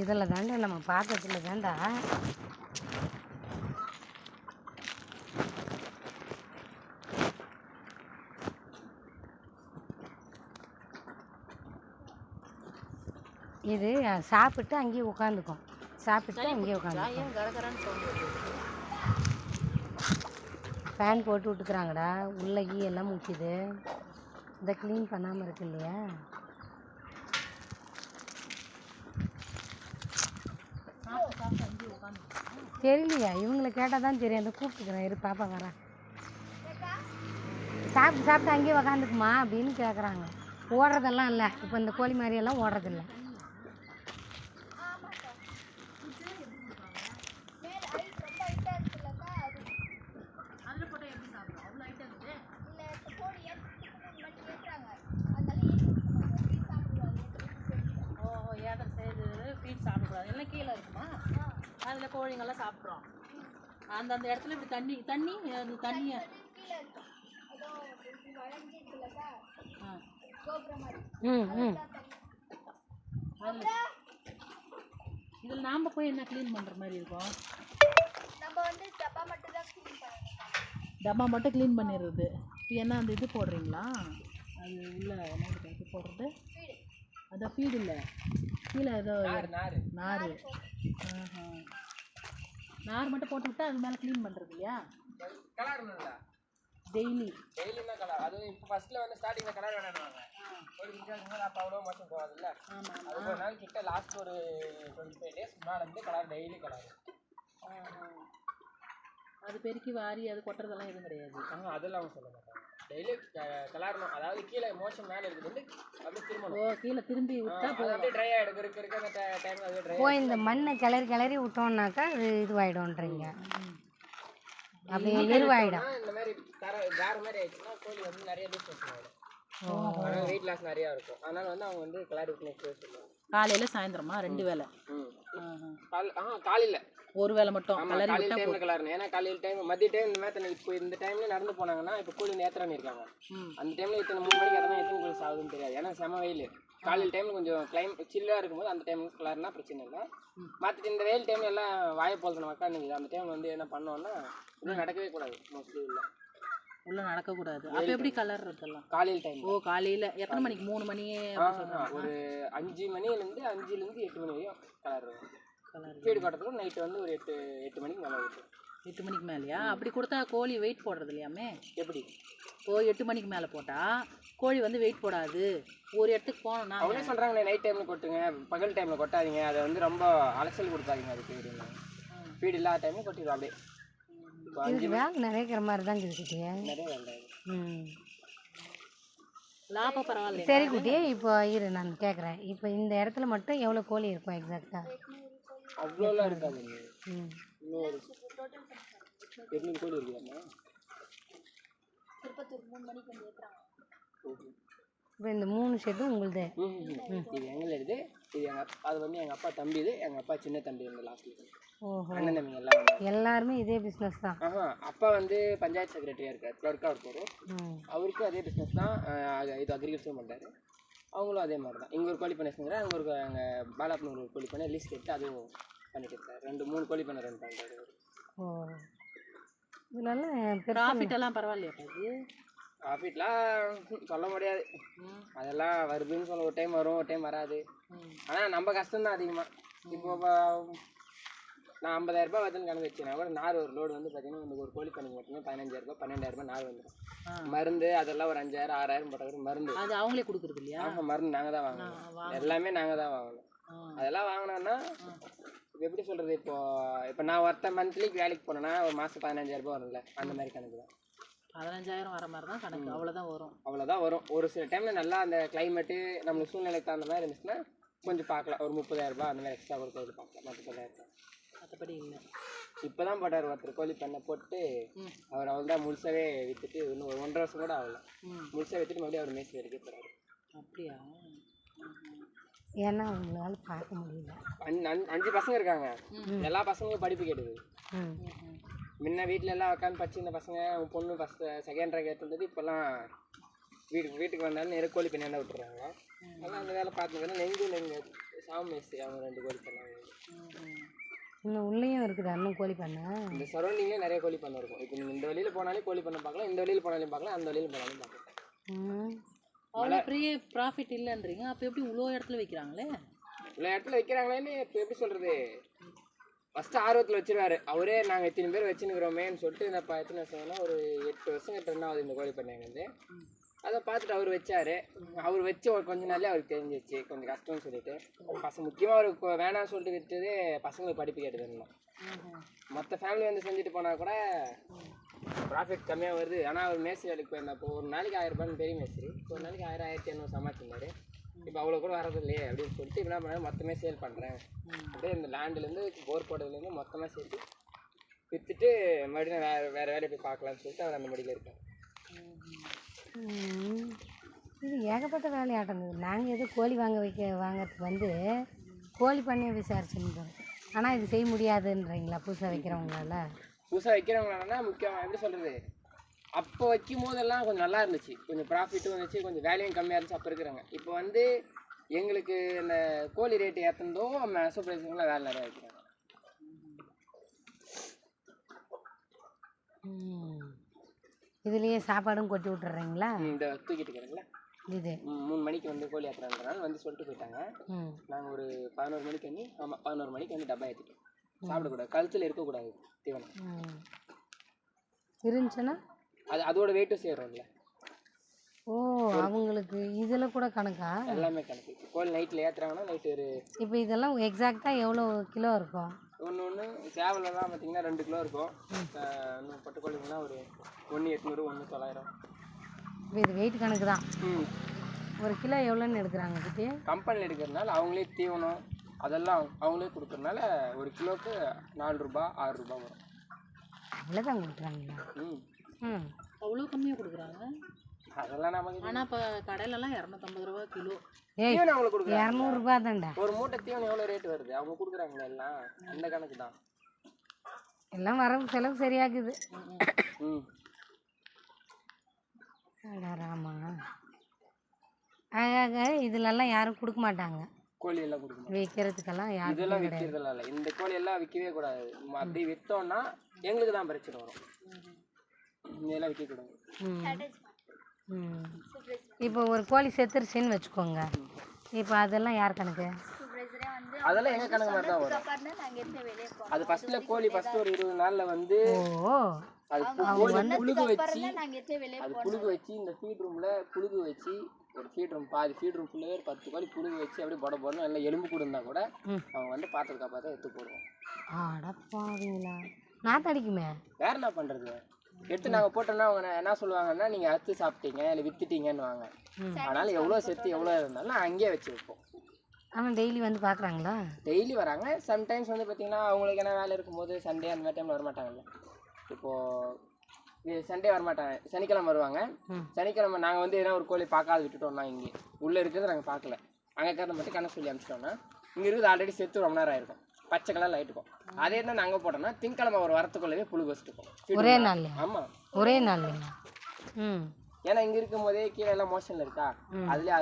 இதில் தாண்டா நம்ம பாத்திரத்தில் தாண்டா. இது சாப்பிட்டு அங்கேயே உட்காந்துக்கும் சாப்பிட்டு அங்கேயே சவுண்ட் ஃபேன் போட்டு விட்டுக்குறாங்கடா உள்ள ஈ எல்லாம் முக்கிது. இதை க்ளீன் பண்ணாமல் இருக்கு இல்லையா? தெரியலையா? இவங்களை கேட்டால் தான் தெரியும். அந்த கூப்பிட்டுக்கிறேன். இரு பாப்பா வரேன் சாப்பிட்டு சாப்பிட்டு அங்கேயே உக்காந்துக்குமா அப்படின்னு கேட்குறாங்க ஓடுறதெல்லாம் இல்லை. இப்போ இந்த கோழி மாதிரியெல்லாம் ஓடுறதில்ல அதில் போட்டால் எப்படி சாப்பிடும் அவ்வளோ ஐட்டம் இருக்குது ஓ ஏதம் செய்து ஃபீட் சாப்பிடக்கூடாது எல்லாம் கீழே இருக்குமா அதில் கோழிங்கெல்லாம் சாப்பிட்றோம். அந்த அந்த இடத்துல இப்படி தண்ணி தண்ணி அது தண்ணியை. இதில் நாம் போய் என்ன க்ளீன் பண்ணுற மாதிரி இருக்கும்? டப்பா மட்டும் க்ளீன் பண்ணிடுறது. இப்போ என்ன அந்த இது போடுறீங்களா? அது உள்ள என்ன போடுறது? அதான் ஃபீடு இல்லை. கீழே ஏதோ நார் நார் மட்டும் போட்டு விட்டா அது மேலே க்ளீன் பண்ணுறது இல்லையா? டெய்லி டெய்லி தான் கலர் அது இப்போ ஃபர்ஸ்ட்ல வந்து ஸ்டார்டிங்ல கலர் வேணாம்வாங்க ஒரு போது அப்போ அவ்வளோ மட்டும் போகாதுல்ல அது ஒரு நாள் கிட்ட லாஸ்ட் ஒரு டுவெண்ட்டி ஃபைவ் டேஸ் முன்னாடி வந்து கலர் டெய்லி கலர் அது பெருக்கி வாரி அது கொட்டுறதெல்லாம் எதுவும் கிடையாது. ஆஹா அதெல்லாம் அவங்க சொல்ல மாட்டாங்க டெய்லி கலரணும் அதாவது கீழே மோஷன் மேலே இருக்குது வந்து அப்படியே ஓ திரும்பணும் கீழே திரும்பி விட்டா அது அப்படியே ட்ரை ஆகிடும் இருக்க இருக்க. அந்த டைம் அது ட்ரை போய் இந்த மண்ணை கிளறி கிளறி விட்டோம்னாக்கா அது இதுவாயிடும்ன்றீங்க. அப்படியே நிறுவாயிடும் இந்த மாதிரி தர கார மாதிரி ஆயிடுச்சுன்னா கோழி வந்து நிறைய லூஸ் ஆகிடும் அதனால வெயிட் லாஸ் நிறையா இருக்கும். அதனால வந்து அவங்க வந்து கலர் விட்டு சொல்லுவாங்க. காலையில் சாயந்தரமா ரெண்டு ஆஹா. கால் ஆ காலையில். ஒரு வேளை மட்டும் கலரி விட்டா டைம்ல கலரணும் ஏன்னா காலையில் டைம் மதிய டைம் இந்த மாதிரி இப்போ இந்த டைம்ல நடந்து போனாங்கன்னா இப்போ கூலி நேத்திரான்னு இருக்காங்க. அந்த டைம்ல இத்தனை மூணு மணிக்கு எத்தனை எத்தனை கூலி சாகுதுன்னு தெரியாது. ஏன்னா செம வெயில். காலையில் டைம்ல கொஞ்சம் கிளைம் சில்லாக இருக்கும்போது அந்த டைம் கலர்னா பிரச்சனை இல்லை. மற்ற இந்த வெயில் டைம்ல எல்லாம் வாயை போகிறது மக்கா நிற்குது அந்த டைம் வந்து என்ன பண்ணோம்னா இன்னும் நடக்கவே கூடாது மோஸ்ட்லி இல்லை உள்ள நடக்கக்கூடாது. அப்போ எப்படி கலர் இதெல்லாம் காலையில் டைம் ஓ காலையில் எத்தனை மணிக்கு? மூணு மணியே ஒரு அஞ்சு மணிலேருந்து அஞ்சுலேருந்து எட்டு மணி வரையும் கலர் ஃபீடு கட்டுறதுல நைட்டு வந்து ஒரு எட்டு எட்டு மணிக்கு மேலே விட்டு எட்டு மணிக்கு மேலேயா? அப்படி கொடுத்தா கோழி வெயிட் போடுறது இல்லையாமே? எப்படி? ஓ எட்டு மணிக்கு மேலே போட்டா கோழி வந்து வெயிட் போடாது. ஒரு இடத்துக்கு போனோம்னா அவங்களே சொல்கிறாங்களே நைட் டைமில் கொட்டுங்க பகல் டைமில் கொட்டாதீங்க. அதை வந்து ரொம்ப அலைச்சல் கொடுத்தாதீங்க அதுக்கு ஃபீடு இல்லாத டைமில் கொட்டிடும் அப்படியே. இதுக்கு வேலை நிறைய மாதிரி தான் இருக்குதுக்கிட்டே நிறைய ம். லாபம் பரவாயில்ல சரி குட்டி இப்போ இரு நான் கேட்குறேன் இப்போ இந்த இடத்துல மட்டும் எவ்வளோ கோழி இருக்கும் எக்ஸாக்டாக அவ்வளோலாம் இருக்காது ம். இன்னும் ஒரு எட்நூறு கோடி இருக்குதாம்மா இப்போ இந்த மூணு ஷெட்டும் உங்களுது. ம், ம். இது எங்களுது இது எங்கள் அப்பா அது வந்து எங்கள் அப்பா தம்பி இது எங்கள் அப்பா சின்ன தம்பி இந்த லாஸ்ட்ல ஓஹோ. அண்ணன் தம்பி எல்லாம். எல்லாருமே இதே பிஸ்னஸ் தான். ஆஹா அப்பா வந்து பஞ்சாயத்து செக்ரட்டரியாக இருக்கார் கிளர்க்காக இருக்காரு அவருக்கும் அதே பிஸ்னஸ் தான் இது அக்ரிகல்ச்சரும் பண்ணுறாரு அவங்களும் அதே மாதிரி தான் இங்கே ஒரு கோழி பண்ணை வச்சுருக்காரு அங்கே ஒரு எங்கள் பாலாப்பனூர் ஒரு கோழி பண்ணை லீஸ் கேட்டு அதுவும் பண்ணிட்டு இருக்காரு. ரெண்டு மூணு கோழி பண்ணை ரன் பண்ணுறாரு ஓ. பெருசா ப்ராஃபிட் எல்லாம் பரவாயில்லையா இது? ப்ராஃபிட்லாம் சொல்ல முடியாது. அதெல்லாம் வருதுன்னு சொல்ல ஒரு டைம் வரும் ஒரு டைம் வராது. ஆனால் நம்ம கஷ்டம்தான் அதிகமாக இப்போ நான் ஐம்பதாயிரம் ரூபாய் வருதுன்னு கணக்கு வச்சுனா கூட நார் ஒரு லோடு வந்து பார்த்தீங்கன்னா இந்த ஒரு கோழி பண்ணிக்கு மட்டுமே பதினஞ்சாயிரம் ரூபாய் நார் வந்துடும் மருந்து அதெல்லாம் ஒரு அஞ்சாயிரம் ஆறாயிரம் போட்ட கூட மருந்து. அது அவங்களே கொடுக்குறது இல்லையா? ஆமாம் மருந்து நாங்கள் தான் வாங்கணும். எல்லாமே நாங்கள் தான் வாங்கணும். அதெல்லாம் வாங்கினோன்னா இப்போ எப்படி சொல்கிறது இப்போ இப்போ நான் ஒருத்த மந்த்லிக்கு வேலைக்கு போனேன்னா ஒரு மாதம் பதினஞ்சாயிரம் ரூபாய் வரும்ல அந்த மாதிரி கணக்கு தான். பதினஞ்சாயிரம் வர மாதிரி தான் கணக்கு. அவ்வளோதான் வரும். அவ்வளோதான் வரும். ஒரு சில டைமில் நல்லா அந்த கிளைமேட்டு நம்மளுக்கு சூழ்நிலைக்கு தகுந்த மாதிரி இருந்துச்சுன்னா கொஞ்சம் பார்க்கலாம். ஒரு முப்பதாயிரம் ரூபாய் அந்த மாதிரி எக்ஸ்ட்ரா ஒரு கோழி பார்க்கலாம். மற்ற தொள்ளாயிரம் மற்றபடி இல்லை. இப்போ தான் போட்டார் ஒருத்தர் கோழி பண்ணை போட்டு. அவர் அவள் தான் முழுசாவே விற்றுட்டு இன்னும் ஒரு ஒன்றரை வருஷம் கூட ஆகல. முழுசாக விற்றுட்டு மறுபடியும் அவர் மேய்ச்சி வரைக்கும் போகிறாரு அப்படியா? ஏன்னா அவங்களால பார்க்க முடியல. அஞ்சு பசங்க இருக்காங்க. எல்லா பசங்களும் படிப்பு கேட்டுது. முன்ன வீட்டில எல்லாம் உட்காந்து படிச்சு இந்த பசங்க உன் பொண்ணு ஃபஸ்ட் செகண்ட் ரேங்க் எடுத்துருந்தது இப்போல்லாம் வீட்டுக்கு வீட்டுக்கு வந்தாலும் நிறைய கோழி பண்ணி விட்டுறாங்க. அதெல்லாம் அந்த வேலை பார்த்துக்கிறேன் நெஞ்சூர் எங்கள் சாமி மேஸ்திரி அவங்க ரெண்டு கோழி பண்ணாங்க. இன்னும் உள்ளேயும் இருக்குதா இன்னும் கோழி பண்ண. இந்த சரௌண்டிங்லேயே நிறைய கோழி பண்ண இருக்கும். இப்போ நீங்கள் இந்த வழியில் போனாலே கோழி பண்ண பார்க்கலாம் இந்த வழியில் போனாலும் பார்க்கலாம் அந்த வழியில் போனாலும் பார்க்கலாம். ம். அவ்வளோ பெரிய ப்ராஃபிட் இல்லைன்றீங்க. அப்போ எப்படி இவ்வளோ இடத்துல வைக்கிறாங்களே? இவ்வளோ இடத்துல வைக்கிறாங்களேன்னு இப்போ எப்படி சொல்கிறது ஃபஸ்ட்டு ஆர்வத்தில் வச்சிருவாரு. அவரே நாங்கள் இத்தனை பேர் வச்சுருக்கிறோமேன்னு சொல்லிட்டு இந்த எத்தனை வருஷம்னா ஒரு எட்டு வருஷம் கிட்ட ரெண்டாவது இந்த கோழி பண்ணைங்க வந்து அதை பார்த்துட்டு அவர் வச்சாரு. அவர் வச்சு ஒரு கொஞ்ச நாள்லயே அவருக்கு தெரிஞ்சிச்சு கொஞ்சம் கஷ்டம்னு சொல்லிட்டு. பசங்க முக்கியமாக அவருக்கு வேணாம்னு சொல்லிட்டு விட்டதே பசங்களுக்கு படிப்பு கேட்டதுன்னு மற்ற ஃபேமிலி வந்து செஞ்சுட்டு போனால் கூட ப்ராஃபிட் கம்மியாக வருது. ஆனால் அவர் மேஸ்திரி வேலைக்கு போயிருந்தப்போ ஒரு நாளைக்கு ஆயிரம் ரூபாய்னு பெரிய மேஸ்திரி. ஒரு நாளைக்கு ஆயிரம் ஆயிரத்தி இரநூறு சமாளிச்சிருந்தாரு இப்போ அவ்வளோ கூட வரது இல்லையே அப்படின்னு சொல்லிட்டு என்ன பண்ணேன் மொத்தமே சேல் பண்ணுறேன் அப்படியே இந்த லேண்ட்லேருந்து போர் போட்டதுலேருந்து மொத்தமாக சேர்த்து விற்றுட்டு மறுபடியும் வேறு வேறு வேலையை போய் பார்க்கலாம்னு சொல்லிட்டு அவர் அந்த முடியல இருக்கார். இது ஏகப்பட்ட வேலையாட்டம் நாங்கள் ஏதோ கோழி வாங்க வைக்க வாங்கறதுக்கு வந்து கோழி பண்ணையை விசாரிச்சுருந்தோம். ஆனால் இது செய்ய முடியாதுன்றீங்களா? புதுசாக வைக்கிறவங்களால? புதுசாக வைக்கிறவங்களானா முக்கியமாக எப்படி சொல்கிறது அப்போ வைக்கும் போதெல்லாம் கொஞ்சம் நல்லா இருந்துச்சு. கொஞ்சம் ப்ராஃபிட்டும் இருந்துச்சு. கொஞ்சம் வேலையும் கம்மியாக இருந்துச்சு. அப்போ இருக்கிறாங்க இப்போ வந்து எங்களுக்கு இந்த கோழி ரேட்டு ஏற்றதும் சூப்பர்வைசர்லாம் வேலை நிறையா வைக்கிறாங்க. இதுலேயே சாப்பாடும் கொட்டி விட்டுறீங்களா? இந்த தூக்கிட்டு இருக்கிறாங்களா இது. மூணு மணிக்கு வந்து கோழி ஏற்றுறதுனால வந்து சொல்லிட்டு போயிட்டாங்க. நாங்கள் ஒரு பதினோரு மணிக்கு வந்து ஆமாம் பதினோரு மணிக்கு வந்து டப்பா ஏற்றிட்டோம் சாப்பிடக்கூடாது கழுத்தில் இருக்கக்கூடாது தீவனம். இருந்துச்சுன்னா? அது அதோட வெயிட்டும் சேரும்ல. ஓ அவங்களுக்கு இதில் கூட கணக்கா? எல்லாமே கணக்கு. கோழி நைட்டில் ஏற்றுறாங்கன்னா நைட்டு ஒரு இப்போ இதெல்லாம் எக்ஸாக்டாக எவ்வளோ கிலோ இருக்கும்? ஒன்று ஒன்று சேவலெல்லாம் பார்த்தீங்கன்னா ரெண்டு கிலோ இருக்கும். இன்னும் பட்டுக்கோழிங்கெல்லாம் ஒரு ஒன்று எட்நூறு ஒன்று தொள்ளாயிரம். இப்போ இது வெயிட் கணக்கு தான் ம். ஒரு கிலோ எவ்வளோன்னு எடுக்கிறாங்க கிட்டே? கம்பெனியில் எடுக்கிறதுனால அவங்களே தீவனம் அதெல்லாம் அவங்களே கொடுக்கறனால ஒரு கிலோவுக்கு நாலு ரூபா ஆறு ரூபா வரும். அவ்வளோதான் கொடுக்குறாங்களா? ம். ம். அவ்வளோ கம்மியாக கொடுக்குறாங்க? அதெல்லாம் நமக்கு ஆனால் இப்போ கடையிலலாம் இரநூத்தம்பது ரூபா கிலோ. ஏய் தீவனம் அவங்களுக்கு கொடுக்குறாங்க இரநூறுபா தான்டா ஒரு மூட்டை தீவனம் ரேட் வருது? அவங்க கொடுக்குறாங்களே எல்லாம்? அந்த கணக்கு தான். எல்லாம் வரவு செலவு சரியாகுது. ம். அடா ராமா. ஆக இதுலலாம் யாரும் கொடுக்க மாட்டாங்க. கோழி எல்லாம் கொடுக்கணும் விற்கிறதுக்கெல்லாம் யாரும் இதெல்லாம் இல்லை. இந்த கோழி எல்லாம் விற்கவே கூடாது. ம- அப்படி விற்றோம்னா எங்களுக்கு தான் பிரச்சனை வரும். இதெல்லாம் விற்கக்கூடாது ம். இப்போ ஒரு கோழி செத்துருச்சுன்னு வச்சுக்கோங்க. இப்போ அதெல்லாம் யார் கணக்கு? அதெல்லாம் எங்க கணக்கு மாதிரி தான் வரும். அது ஃபர்ஸ்ட்ல கோழி ஃபர்ஸ்ட் ஒரு இருபது நாள்ல வந்து ஓ. அது புழுகு வச்சு அது புழுகு வச்சு இந்த ஃபீட் ரூம்ல புழுகு வச்சு ஒரு ஃபீட் ரூம் பாதி ஃபீட் ரூம் ஃபுல்லாவே ஒரு பத்து கோழி புழுகு வச்சு அப்படியே போட போடணும். எல்லாம் எலும்பு கூட இருந்தா கூட. அவங்க வந்து பாத்திரக்கா பார்த்தா எடுத்து போடுவோம். அடப்பாவீங்களா நாத்தடிக்குமே? வேற என்ன பண்றது? எடுத்து நாங்க போட்டோம்னா அவங்க என்ன சொல்லுவாங்கன்னா நீங்க அறுத்து சாப்பிட்டீங்க இல்லை வித்துட்டீங்கன்னு வாங்க. அதனால எவ்வளவு செத்து எவ்வளவு இருந்தாலும் நான் அங்கேயே வச்சு வைப்போம் ஆனால் டெய்லி வந்து பார்க்குறாங்களா டெய்லி வராங்க. சம்டைம்ஸ் வந்து பார்த்தீங்கன்னா அவங்களுக்கு என்ன வேலை இருக்கும்போது சண்டே அந்த மாதிரி டைமில் வரமாட்டாங்கல்ல இப்போது சண்டே வரமாட்டாங்க. சனிக்கிழமை வருவாங்க. சனிக்கிழமை நாங்கள் வந்து எதனா ஒரு கோழி பார்க்காத விட்டுட்டோம்னா இங்கே. உள்ளே இருக்கிறது நாங்கள் பார்க்கல. அங்கே இருக்கிறத மட்டும் கணக்கு சொல்லி அனுப்பிச்சிட்டோம்னா இங்கே இருக்குது ஆல்ரெடி செத்து ரொம்ப நேரம் ஆயிருக்கும். பச்சை கலர் லைட் இருக்கும் அதே தான் நாங்கள் போட்டோம்னா திங்கக்கிழமை ஒரு வரத்துக்குள்ளவே புழு வச்சுட்டுப்போம் ஒரே நாள்லையா? ஆமாம் ஒரே ம். ஏன்னா இங்கே இருக்கும் போதே கீழே எல்லாம் மோஷனில் இருக்கா? அதுலேயே